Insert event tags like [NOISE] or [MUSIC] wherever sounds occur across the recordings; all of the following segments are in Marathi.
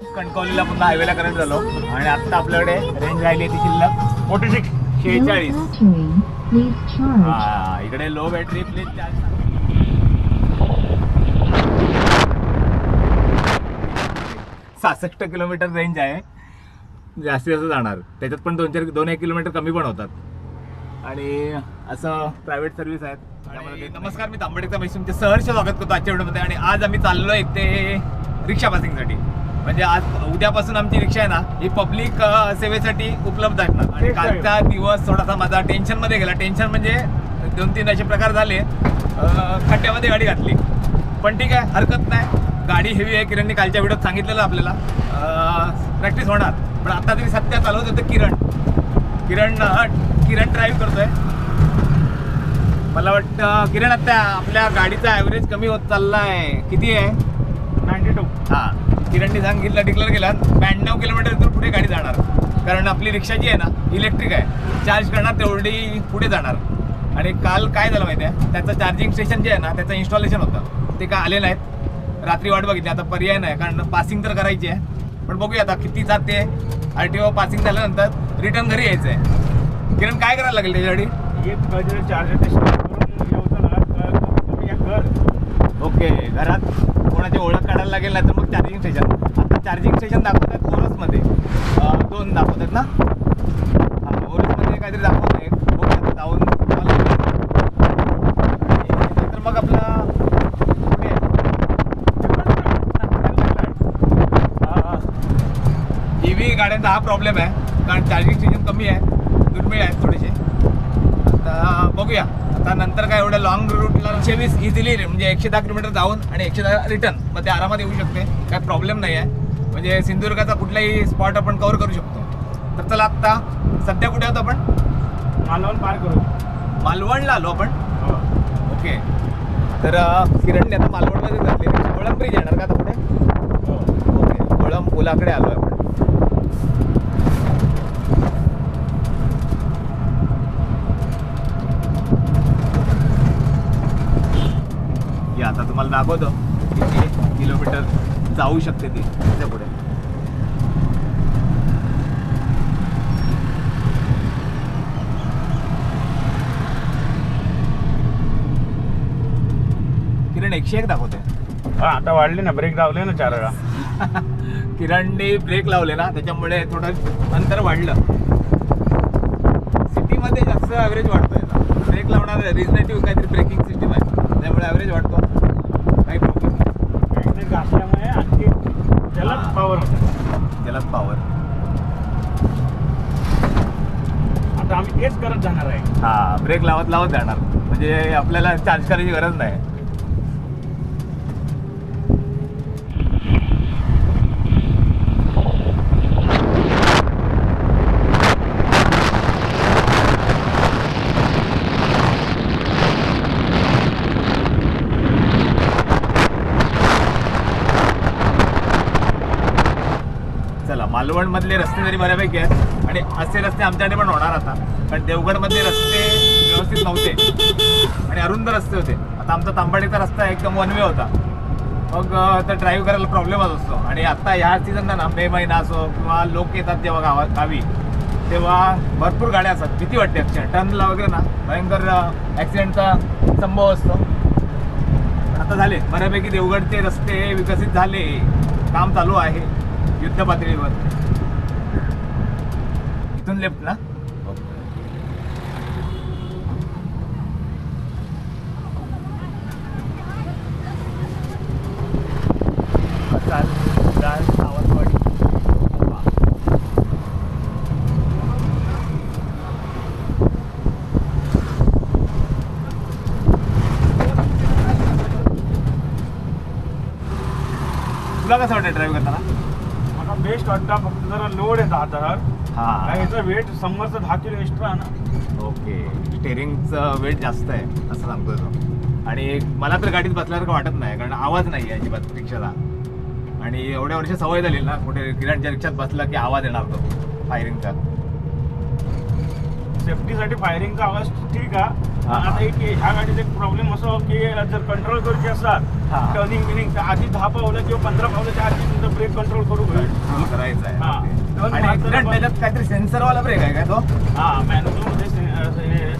कणकवलीला पुन्हा हायवेला करंट झालो आणि आता आपल्याकडे रेंज राहिली ती शिल्लक फोर्टी सिक्स शेहेचाळीस. हा इकडे लो बॅटरी प्लीज चार्ज सहासष्ट किलोमीटर रेंज आहे. जास्तीत जास्त जाणार. त्याच्यात पण दोन चार दोन एक किलोमीटर कमी पण होतात. आणि असं प्रायव्हेट सर्व्हिस आहेत. नमस्कार मी तांबडेचा मैसूर तुमचे सहर्ष स्वागत करतो आजच्या व्हिडिओमध्ये. आणि आज आम्ही चाललोय ते रिक्षा पासिंगसाठी म्हणजे आज उद्यापासून आमची रिक्षा आहे ना ही पब्लिक सेवेसाठी उपलब्ध असणार आणि कालचा दिवस थोडासा माझा टेन्शनमध्ये गेला. टेन्शन म्हणजे दोन तीन असे प्रकार झाले. खड्ड्यामध्ये गाडी घातली. पण ठीक आहे हरकत नाही. गाडी हेवी आहे किरणने कालच्या व्हिडिओत सांगितलेलं आपल्याला. प्रॅक्टिस होणार. पण आता तरी सध्या चालवत होतं किरण. किरण किरण ड्राईव्ह करतोय. मला वाटतं किरण आता आपल्या गाडीचा ॲव्हरेज कमी होत चाललाय. किती आहे? Ninety two. हा. किरणने सांगितलं डिक्लेअर केला ब्याण्णव किलोमीटर इथून पुढे गाडी जाणार. कारण आपली रिक्षा जी आहे ना इलेक्ट्रिक आहे. चार्ज करणार तेवढी पुढे जाणार. आणि काल काय झालं माहिती आहे? त्याचं चार्जिंग स्टेशन जे आहे ना त्याचं इन्स्टॉलेशन होतं. ते काय आले नाहीत? रात्री वाट बघितली. आता पर्याय नाही कारण पासिंग तर करायची आहे. पण बघूया आता किती जाते आर टी ओ पासिंग झाल्यानंतर रिटर्न घरी यायचं आहे किरण काय करायला लागेल त्याच्यासाठी? एक चार्जर ओके घरात कोणाची ओळख काढायला लागेल नाही तर मग चार्जिंग स्टेशन आता चार्जिंग स्टेशन दाखवतात ओरसमध्ये दोन दोन दाखवतात ना? हां ओरसमध्ये काहीतरी दाखवत आहे बघूया जाऊन नंतर मग आपला कुठे ई व्ही गाड्यांचा हा प्रॉब्लेम आहे. कारण चार्जिंग स्टेशन कमी आहे. दुर्मिळ आहेत थोडेसे. आता बघूया. आता नंतर काय एवढ्या लॉंग रूट एकशे वीस इझिली म्हणजे एकशे दहा किलोमीटर जाऊन आणि एकशे दहा रिटर्न मग ते आरामात येऊ शकते. काय प्रॉब्लेम नाही आहे. म्हणजे सिंधुदुर्गाचा कुठलाही स्पॉट आपण कव्हर करू शकतो. तर चला आत्ता सध्या कुठे आहोत आपण? मालवण पार करू. मालवणला आलो आपण. हो. ओके तर अं, किरणने आता मालवणमध्ये घातली कोळम ब्रिज येणार का आता पुढे? हो. ओके कोळम पुलाकडे आलो आपण. आता तुम्हाला दाखवतो किती किलोमीटर जाऊ शकते ती त्याच्या पुढे. किरण एकशे एक दाखवते. हा आता वाढले ना ब्रेक लावले ना चार वेळा. [LAUGHS] किरणने ब्रेक लावले ना त्याच्यामुळे थोडं अंतर वाढलं. सिटीमध्ये जास्त ॲव्हरेज वाढतोय ब्रेक लावणार रिजनेटिव्ह काहीतरी ब्रेकिंग सिस्टीम आहे. त्यामुळे ॲव्हरेज वाढतो काही प्रॉब्लेम नाही मॅग्नेट असल्यामुळे आणखी त्याला हा. पॉवर होतं त्यालाच पॉवर हेच करत जाणार आहे. हा ब्रेक लावत लावत जाणार. म्हणजे आपल्याला चार्ज करायची गरज नाही चला देवगडमधले रस्ते जरी बऱ्यापैकी आहेत. आणि असे रस्ते आमच्याकडे पण होणार आता. कारण देवगडमधले रस्ते व्यवस्थित नव्हते. आणि अरुंद रस्ते होते. आता आमचा तांबाडीचा रस्ता एकदम वन वे होता. मग तर ड्राईव्ह करायला प्रॉब्लेमच असतो. आणि आत्ता ह्या सीझनला ना मे महिना असो किंवा लोक येतात जेव्हा गावात गावी तेव्हा भरपूर गाड्या असतात. भीती वाटते अक्षर टर्नला वगैरे ना भयंकर ॲक्सिडेंटचा संभव असतो. आता झाले. बऱ्यापैकी देवगडचे रस्ते विकसित झाले. काम चालू आहे. युद्ध पातळीवर लेफ्ट ना. तुला कसं वाटतं ड्राईव्ह करताना मला बेस्ट वाटतं फक्त जरा लोड आहे हातावर हा. याचं वेट समोरचं दहा किलो एक्स्ट्रा ना. ओके. स्टेरिंगचं वेट जास्त आहे असं सांगतोय तो. आणि मला तर गाडीत बसल्यासारखं वाटत नाही कारण आवाज नाही आहे अजिबात रिक्षाला. आणि एवढ्या वर्ष सवय झाली ना कुठे किरणच्या रिक्षात बसला की आवाज येणार तो फायरिंगचा सेफ्टीसाठी फायरिंगचा आवाज ठीक आहे. हा, हा. आता एक ह्या गाडीत एक प्रॉब्लेम असो की जर कंट्रोल करूची हा. असतात टर्निंग बिनिंग तर आधी दहा पावलं किंवा पंधरा पावलाच्या आधी तुमचं ब्रेक कंट्रोल करू होईल करायचा हा. आहे दोन आणि पण- त्याच्यात काहीतरी सेन्सरवाला ब्रेक आहे का तो? हा हे हे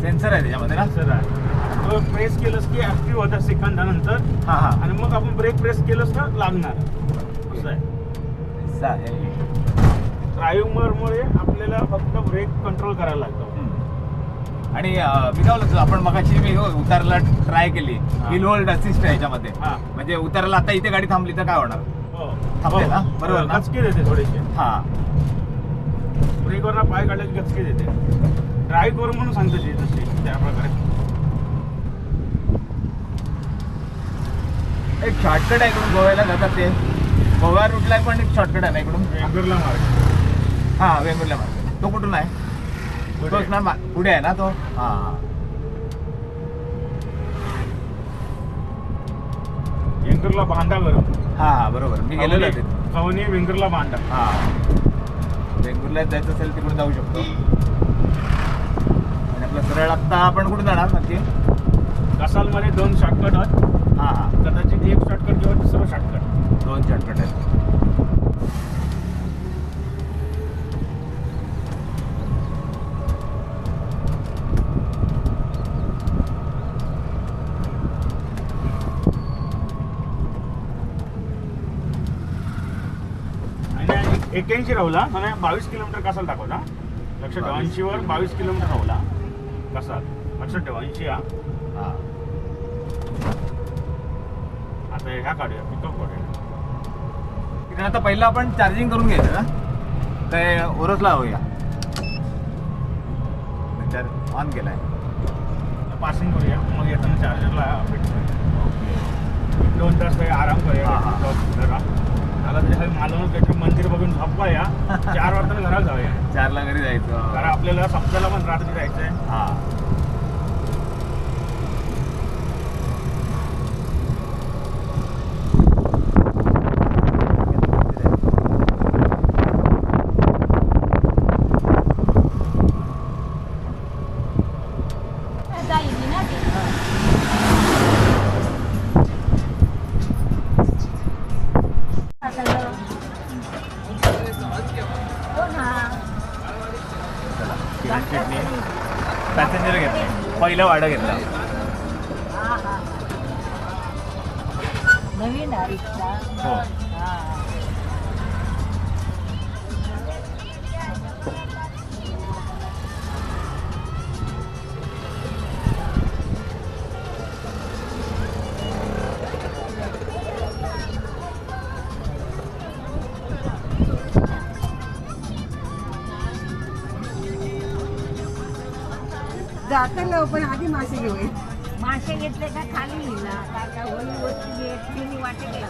सेन्सर आहे त्याच्यामध्ये ना? सर तो प्रेस केलंस की ऍक्टिव्ह होतं सेकंदानंतर. हा हा. आणि मग आपण ब्रेक प्रेस केलंस तर लागणार? असं आहे. ड्राईव्हरमुळे आपल्याला फक्त ब्रेक कंट्रोल करायला लागतो. आणि बोलतो आपण मगाशी मी उतारला ट्राय केली. हिल होल्ड असिस्ट आहे याच्यामध्ये. हा. म्हणजे उतारला आता इथे गाडी थांबली तर काय होणार? हो थांबते ना? बरोबर. ना? गचके देते थोडेसे. हा. ब्रेकवरनं पाय काढले गचके देते. ड्राईव्ह करू म्हणून सांगते ते तसे त्या प्रकारे. एक शॉर्टकट आहे इकडून गोव्याला जातात ते. गोवा रूटला पण एक शॉर्टकट आहे ना इकडून? वेंगुर्ला मार्ग. हा वेंगुर्ला मार्ग. तो कुठून आहे? पुढे. तोच ना पुढे आहे ना तो? हा. हा. वेंगुर्ला बांधा बरं हा हा बरोबर. मी गेलेलो आहे तिथे. कवनी वेंगुर्ला बांधा. हा. वेंगुर्ला जायचं असेल तिकडून जाऊ शकतो. आणि आपलं सरळ आत्ता आपण कुठे जाणार नक्की? कसालमध्ये दोन शॉर्टकट आहेत. हा हा. कदाचित एक शॉर्टकट किंवा दुसरं शॉर्टकट दोन शॉर्टकट आहेत आणि एक्क्याऐंशी राहुला आणि बावीस किलोमीटर कसाल दाखवला. लक्षात ठेवा ऐंशीवर बावीस किलोमीटर राहुला. कसाल लक्षात ठेवा ऐंशी हा. हा. आता ह्या काढूया पिकअप काढूया. आता पहिलं आपण चार्जिंग करून घ्यायचं ना काय ओरसला लावूया चार ऑन केलाय. पासिंग करूया मग येताना चार्जरला फिट दोन तास काही आराम करूया. हा, हा. जरा. मला तरी मालवण काहीतरी मंदिर बघून झोपवाया [LAUGHS] चार वाजता घरात जाऊया. चारला घरी कारण जायचं आपल्याला सप्त्याला पण रात्री जायचंय. हा. पॅसेंजर घेतले. पहिलं वाडं घेतलं. नवीन हो. जाताना पण आधी मासे घेऊया मासे घेतले का खाली ना होळी वाटे?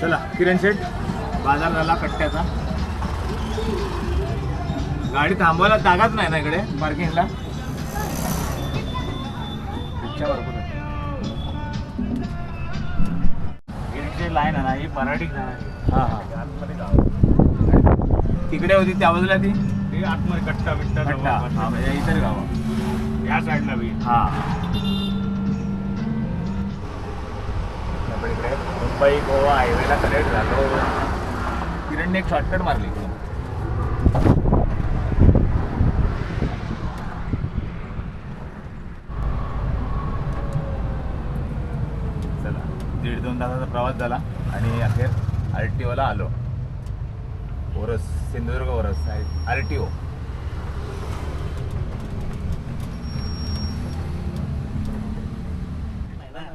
चला किरण शेठ बाजार झाला कट्ट्याचा. गाडी थांबवायला जागाच नाही ना इकडे पार्किंगला रिक्षा भरपूर लाईन आहे ना ही मराठी हा हा. तिकडे होती त्या बाजूला ती? ही आतमध्ये कट्टा बिट्टा कट्टा. हा म्हणजे इतर गाव या साईडला बी. हा. मुंबई गोवा हायवेला कनेक्ट झालो. किरणने एक शॉर्टकट मारली इकडून चला दीड दोन तासाचा प्रवास झाला आणि अखेर आर टी ओला आलो. Oros Sindhudurg Oros R T O.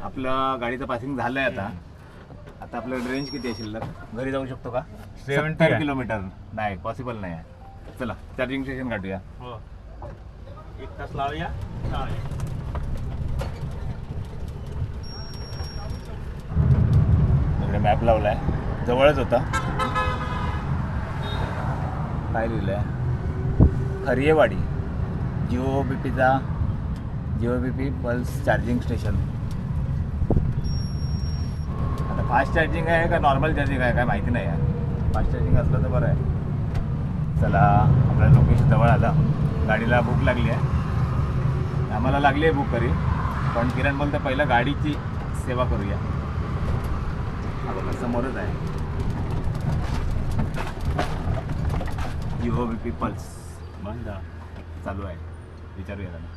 आपलं गाडीचं पासिंग झालंय आता. आता आपलं रेंज किती आहे शिल्लक? घरी जाऊ शकतो का? 70 70 आहे. किलोमीटर. नाही पॉसिबल नाही आहे. चला चार्जिंग स्टेशन काढूया. हो. एक तास लावूया मॅप लावला आहे लावलाय. जवळच होता. काय लिहिलंय खरियेवाडी जिओ बी पीचा Jio B P pulse charging station. आता फास्ट चार्जिंग आहे का नॉर्मल चार्जिंग आहे? काय माहिती नाही आहे फास्ट चार्जिंग असलं तर बरं आहे. चला आपल्या लोकेशन जवळ आला. गाडीला भूक लागली आहे. आम्हाला लागली आहे बुक करी पण किरण बोलतं पहिलं गाडीची सेवा करूया. हा बघा समोरच आहे. युहो बी पी पल्स बंद. चालू आहे. विचारूया त्यांना.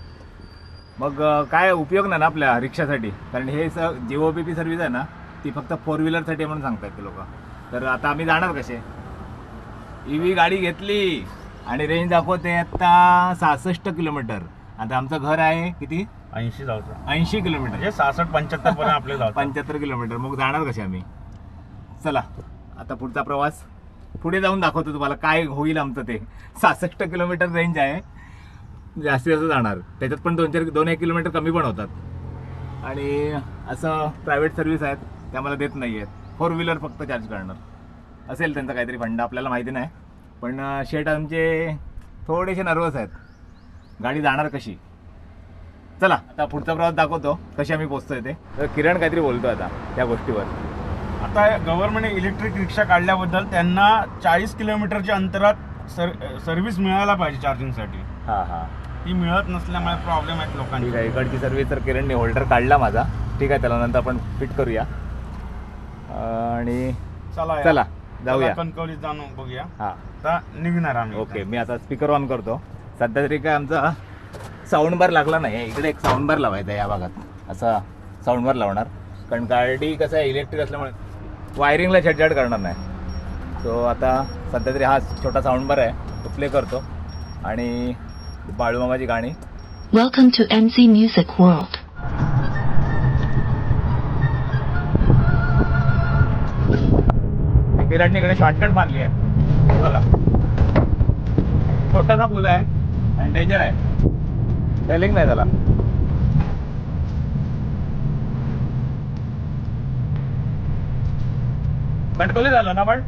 मग काय उपयोग नाही ना आपल्या रिक्षासाठी? कारण हे स जिओ बी पी सर्व्हिस आहे ना ती फक्त फोर व्हीलरसाठी म्हणून सांगतायत ते लोक. तर आता आम्ही जाणार कसे? ई व्ही गाडी घेतली आणि रेंज दाखवते आता सहासष्ट किलोमीटर. आता आमचं घर आहे किती? ऐंशी जाऊचं ऐंशी किलोमीटर. म्हणजे सहासष्ट पंच्याहत्तर पर्यंत आपले जाऊ [LAUGHS] पंच्याहत्तर किलोमीटर. मग जाणार कसे आम्ही? चला आता पुढचा प्रवास. पुढे जाऊन दाखवतो तुम्हाला काय होईल आमचं ते. सहासष्ट किलोमीटर रेंज आहे. जास्तीत जास्त जाणार. त्याच्यात पण दोन चार दोन एक किलोमीटर कमी पण होतात. आणि असं प्रायव्हेट सर्व्हिस आहेत त्या मला देत नाही आहेत फोर व्हीलर फक्त चार्ज करणार. असेल त्यांचा काहीतरी फंड आपल्याला माहिती नाही. पण शेट आमचे थोडेसे नर्वस आहेत. गाडी जाणार कशी? चला आता पुढचा प्रवास दाखवतो. कशी आम्ही पोचतोय ते. तर किरण काहीतरी बोलतो आता त्या गोष्टीवर. आता गव्हर्नमेंटने इलेक्ट्रिक रिक्षा काढल्याबद्दल त्यांना चाळीस किलोमीटरच्या अंतरात सर सर्व्हिस मिळायला पाहिजे चार्जिंगसाठी हां हां. ती मिळत नसल्यामुळे प्रॉब्लेम आहेत ठीक लोकांची आहे इकडची सर्व्हिस तर किरणने होल्डर काढला माझा. ठीक आहे त्याला नंतर आपण फिट करूया. आणि चला या. चला जाऊया. चला कणकवलीत जाऊन बघूया. हां. आता निघणार आम्ही ओके मी आता स्पीकर ऑन करतो. सध्या तरी काय आमचा साऊंड बार लागला नाही इकडे एक साऊंड बार लावायचा आहे या भागात. असा साऊंड बार लावणार. कारण गाडी कसं आहे इलेक्ट्रिक असल्यामुळे वायरिंगला छटछट करणार नाही. सो आता सध्या तरी हा छोटा साऊंड बार आहे. तो प्ले करतो. आणि बाळूमामाची गाणी. Welcome to MC Music World. किरणने इकडे शॉर्टकट मारली आहे. बघा. छोटासा पूल आहे. आणि डेंजर आहे. टेलिंग नाही त्याला. कंट्रोल झालं ना पण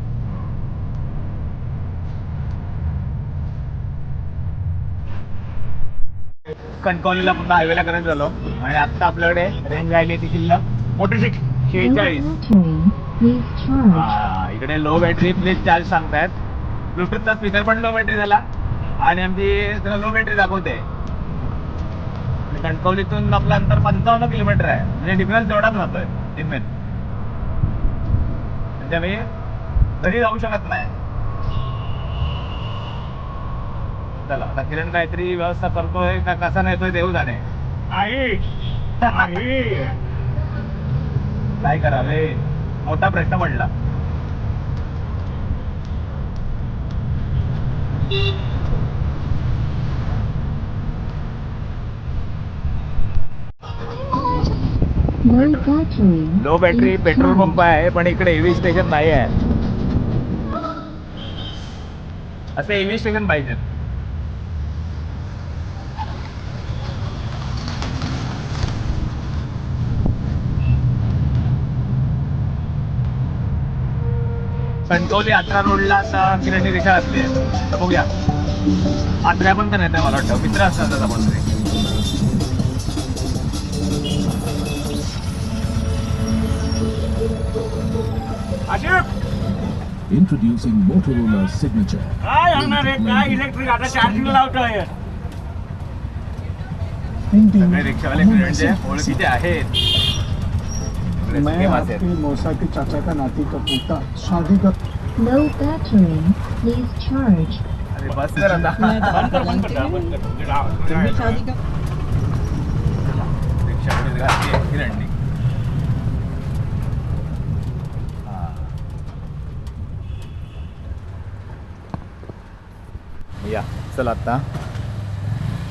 कणकवलीला पुन्हा हायवेला करत झालो. आणि आता आपल्याकडे रेंज राहिली ती शिल्लक. मोठी शेहेचाळीस. इकडे लो बॅटरी प्लीज चार्ज सांगतायत. ब्लूटूथचा स्पीकर पण लो बॅटरी झाला. आणि आमची लो बॅटरी दाखवते. कणकवलीतून आपलं अंतर पंचावन्न किलोमीटर आहे. म्हणजे डिफरन्स तेवढाच राहतोय. इनमेन म्हणजे मी घरी जाऊ शकत नाही. चला आता किरण काहीतरी व्यवस्था करतोय का? कसा नेतोय देऊ जाणे आई आई. काय करावे? मोठा प्रश्न पडला. लो बॅटरी पेट्रोल पंप आहे पण इकडे एव्ही स्टेशन नाही आहे. असं एव्ही स्टेशन पाहिजे कणकवली आत्रा रोडला आता किराणी रिक्षा असली आहे तर बघूया. आत्र्या पण तर नाही मला वाटतं. मित्र असतात आता पण Introducing Motorola Signature. काय होणार आहे काय इलेक्ट्रिक आता चार्जिंग लावतोय सगळे रिक्षावाले किरणचे ओळखीचे आहेत मैं आपके मौसा के चाचा का नाती का पोता शादी का Low battery. Please charge. अरे बस कर आता बंद कर बंद कर बंद कर। तुम्ही शादी का रिक्षामध्ये या. चल आता.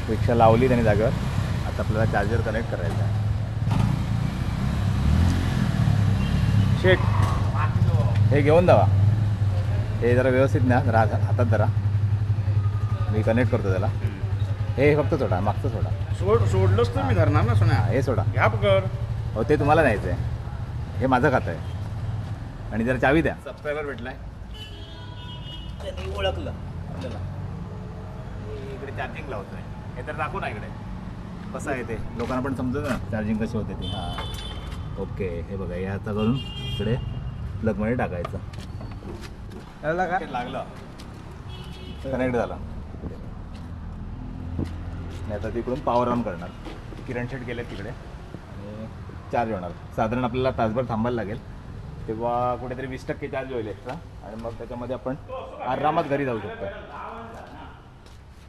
रिक्षा लावली त्याने जागेवर. आता आपल्याला चार्जर कनेक्ट करायचा आहे. शेट हे घेऊन जावा. हे जरा व्यवस्थित ना जरा हात- हातात धरा. मी कनेक्ट करतो त्याला. हे फक्त सोडा. मागचं सोडा. सोड सोडलंच तर मी धरणार ना सोन्या. हा, सोडा. घ्या कर हो ते तुम्हाला न्यायचं आहे. हे माझं खातं आहे. आणि जरा चावी द्या. सबस्क्रायबर भेटलाय. ओळखलं आपल्याला. मी इकडे चार्जिंग लावतोय हे तर दाखवू ना इकडे. कसं आहे ते? लोकांना पण समजतं ना चार्जिंग कशी होते ती. हां. ओके हे बघा हे आता करून इकडे प्लगमध्ये टाकायचं. लागलं. कनेक्ट झाला. आणि आता तिकडून पॉवर ऑन करणार. किरण शेट गेले तिकडे. आणि चार्ज होणार. साधारण आपल्याला तासभर थांबायला लागेल. तेव्हा कुठेतरी वीस टक्के चार्ज होईल एक्स्ट्रा आणि मग त्याच्यामध्ये आपण आरामात घरी जाऊ शकतो.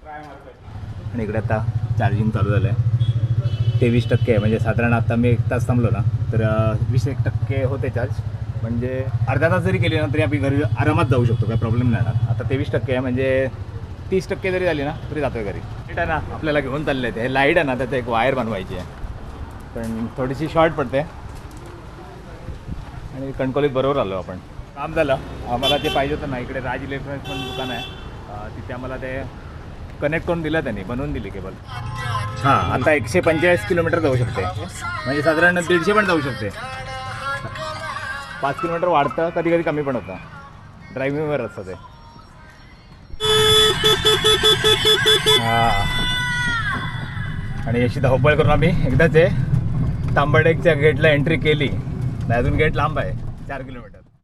आणि इकडे आता चार्जिंग चालू झालं आहे तेवीस टक्के आहे. म्हणजे साधारण आता मी एक तास थांबलो ना तर वीस एक टक्के होते चार्ज म्हणजे अर्धा तास जरी केली ना तरी आपण घरी आरामात जाऊ शकतो. काही प्रॉब्लेम नाही येणार. आता तेवीस टक्के आहे म्हणजे तीस टक्के जरी झाली ना तरी जातोय घरी. लाइट आहे ना आपल्याला घेऊन चालले ते. हे लाइट आहे ना त्याचं एक वायर बनवायची आहे. पण थोडीशी शॉर्ट पडते. आणि कणकोलीत बरोबर आलो आपण. काम झालं. आम्हाला ते पाहिजे होतं ना इकडे राज इलेक्ट्रॉनिक्स पण दुकान आहे. तिथे आम्हाला ते कनेक्ट करून दिलं त्यांनी बनवून दिली केबल हां. आता एकशे पंचेचाळीस किलोमीटर जाऊ शकते. म्हणजे साधारण दीडशे पण जाऊ शकते. पाच किलोमीटर वाढतं कधी कधी कमी पण होतं. ड्रायव्हिंगवर असतं ते. हां. आणि अशी धावपळ करून आम्ही एकदाच आहे तांबडेकच्या गेटला एंट्री केली. नाही अजून गेट लांब आहे चार किलोमीटर.